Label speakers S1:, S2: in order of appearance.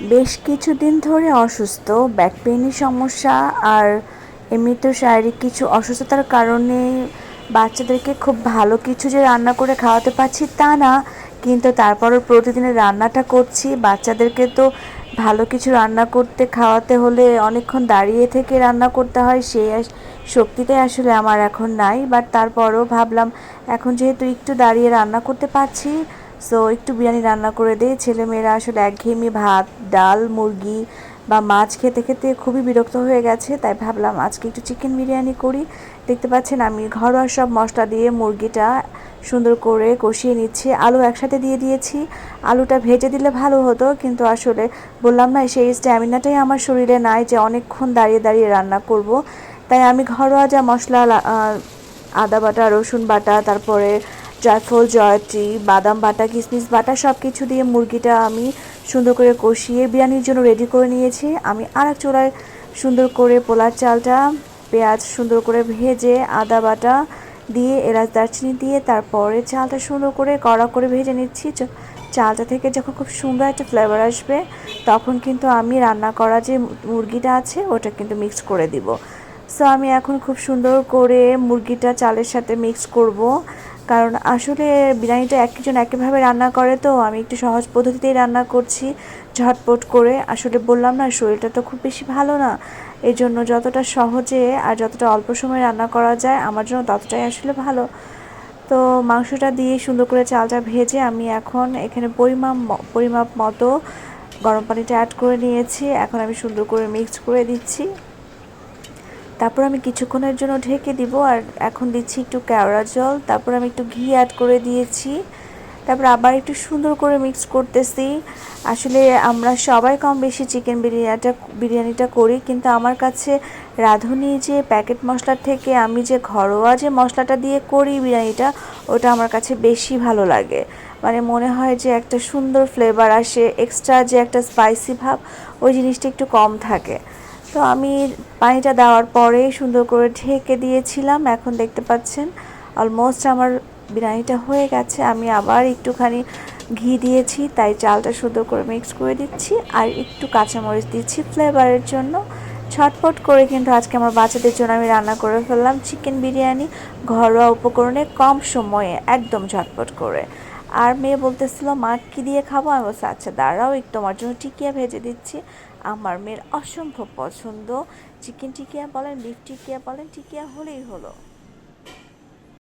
S1: বেশ কিছুদিন ধরে অসুস্থ ব্যাক পেইনের সমস্যা আর এমনিতেও শারীরিক কিছু অসুস্থতার কারণে বাচ্চাদেরকে খুব ভালো কিছু যে রান্না করে খাওয়াতে পারছি তা না, কিন্তু তারপরও প্রতিদিনের রান্নাটা করছি। বাচ্চাদেরকে তো ভালো কিছু রান্না করতে, খাওয়াতে হলে অনেকক্ষণ দাঁড়িয়ে থেকে রান্না করতে হয় সেই শক্তিটাই আসলে আমার এখন নাই। বাট তারপরও ভাবলাম, এখন যেহেতু একটু দাঁড়িয়ে রান্না করতে পারছি সো একটু বিরিয়ানি রান্না করে দিই। ছেলেমেয়েরা আসলে একঘেয়েমি ভাত, ডাল, মুরগি বা মাছ খেতে খেতে খুবই বিরক্ত হয়ে গেছে। তাই ভাবলাম আজকে একটু চিকেন বিরিয়ানি করি। দেখতে পাচ্ছেন আমি ঘরোয়া সব মশলা দিয়ে মুরগিটা সুন্দর করে কষিয়ে নিচ্ছি। আলু একসাথে দিয়ে দিয়েছি। আলুটা ভেজে দিলে ভালো হতো, কিন্তু আসলে বললাম না, সেই স্ট্যামিনাটাই আমার শরীরে নাই যে অনেকক্ষণ দাঁড়িয়ে দাঁড়িয়ে রান্না করব। তাই আমি ঘরোয়া যা মশলা আদা বাটা, রসুন বাটা, তারপরে জায়ফল জয়ত্রী বাদাম বাটা কিশমিশ বাটা সব কিছু দিয়ে মুরগিটা আমি সুন্দর করে কষিয়ে বিরিয়ানির জন্য রেডি করে নিয়েছি। আমি আর এক চুলায় সুন্দর করে পোলার চালটা, পেঁয়াজ সুন্দর করে ভেজে আদা বাটা দিয়ে এলাচ দারচিনি দিয়ে তারপরে চালটা সুন্দর করে কড়া করে ভেজে নিচ্ছি। চালটা থেকে যখন খুব সুন্দর একটা ফ্লেভার আসবে, তখন কিন্তু আমি রান্না করা যে মুরগিটা আছে, ওটা কিন্তু মিক্স করে দিব। সো আমি এখন খুব সুন্দর করে মুরগিটা চালের সাথে মিক্স করব। কারণ আসলে বিরিয়ানিটা একজন একইভাবে রান্না করে, তো আমি একটু সহজ পদ্ধতিতেই রান্না করছি, ঝটপট করে। আসলে বললাম না, শরীরটা তো খুব বেশি ভালো না। এই জন্য যতটা সহজে আর যতটা অল্প সময়ে রান্না করা যায়, আমার জন্য ততটাই আসলে ভালো। তো মাংসটা দিয়ে সুন্দর করে চালটা ভেজে আমি এখন এখানে পরিমাপ পরিমাপ মতো গরম পানিটা অ্যাড করে নিয়েছি। এখন আমি সুন্দর করে মিক্স করে দিচ্ছি। তারপর আমি কিছুক্ষণের জন্য ঢেকে দিব, আর এখন দিচ্ছি একটু কেওড়া জল। তারপর আমি একটু ঘি অ্যাড করে দিয়েছি। তারপর আবার একটু সুন্দর করে মিক্স করতেছি। আসলে আমরা সবাই কম বেশি চিকেন বিরিয়ানিটা বিরিয়ানিটা করি, কিন্তু আমার কাছে রাঁধুনি যে প্যাকেট মশলার থেকে আমি যে ঘরোয়া যে মশলাটা দিয়ে করি বিরিয়ানিটা, ওটা আমার কাছে বেশি ভালো লাগে। মানে মনে হয় যে একটা সুন্দর ফ্লেভার আসে এক্সট্রা যে একটা স্পাইসি ভাব, ওই জিনিসটা একটু কম থাকে। তো আমি পানিটা দেওয়ার পরে সুন্দর করে ঢেকে দিয়েছিলাম। এখন দেখতে পাচ্ছেন অলমোস্ট আমার বিরিয়ানিটা হয়ে গেছে। আমি আবার একটুখানি ঘি দিয়েছি, তাই চালটা সুন্দর করে মিক্স করে দিচ্ছি। আর একটু কাঁচামরিচ দিচ্ছি ফ্লেভারের জন্য। ছটপট করে কিন্তু আজকে আমার বাচ্চাদের জন্য আমি রান্না করে ফেললাম। চিকেন বিরিয়ানি ঘরোয়া উপকরণে কম সময়ে একদম ঝটপট করে। আর মেয়ে বলতেছিল, মা, কি দিয়ে খাব? আমি বলছি আচ্ছা দাঁড়াও, একটু আমার জন্য টিকিয়া ভেজে দিচ্ছি। আমার মেয়ের অসম্ভব পছন্দ। চিকেন টিকিয়া বলেন, বিফ টিকিয়া বলেন, টিকিয়া হলেই হলো।